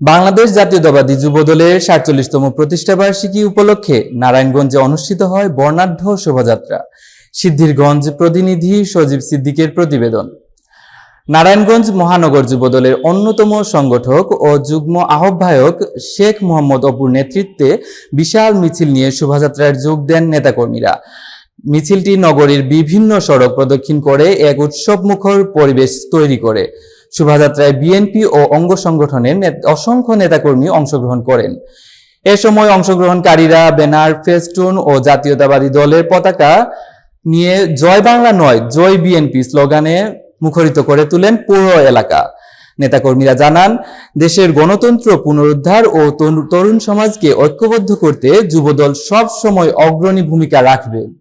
বাংলাদেশ জাতীয়তাবাদী যুবদলের সাতচল্লিশতম প্রতিষ্ঠাবার্ষিকী উপলক্ষে নারায়ণগঞ্জে অনুষ্ঠিত হয় বর্ণাঢ্য শোভাযাত্রা। সিদ্ধিরগঞ্জ প্রতিনিধি সজীব সিদ্দিকের প্রতিবেদন। নারায়ণগঞ্জ মহানগর যুবদলের অন্যতম সংগঠক ও যুগ্ম আহ্বায়ক শেখ মোহাম্মদ অপুর নেতৃত্বে বিশাল মিছিল নিয়ে শোভাযাত্রায় যোগ দেন নেতাকর্মীরা। মিছিলটি নগরীর বিভিন্ন সড়ক প্রদক্ষিণ করে, এক উৎসবমুখর পরিবেশ তৈরি করে। শোভাযাত্রায় বিএনপি ও অঙ্গ সংগঠনের অসংখ্য নেতাকর্মী অংশগ্রহণ করেন। এ সময় অংশগ্রহণকারীরা ব্যানার ফেস্টুন ও জাতীয়তাবাদী দলের পতাকা নিয়ে জয় বাংলা নয়, জয় বিএনপি স্লোগানে মুখরিত করে তুলেন পুরো এলাকা। নেতাকর্মীরা জানান, দেশের গণতন্ত্র পুনরুদ্ধার ও তরু- তরুণ সমাজকে ঐক্যবদ্ধ করতে যুবদল সব সময় অগ্রণী ভূমিকা রাখবে।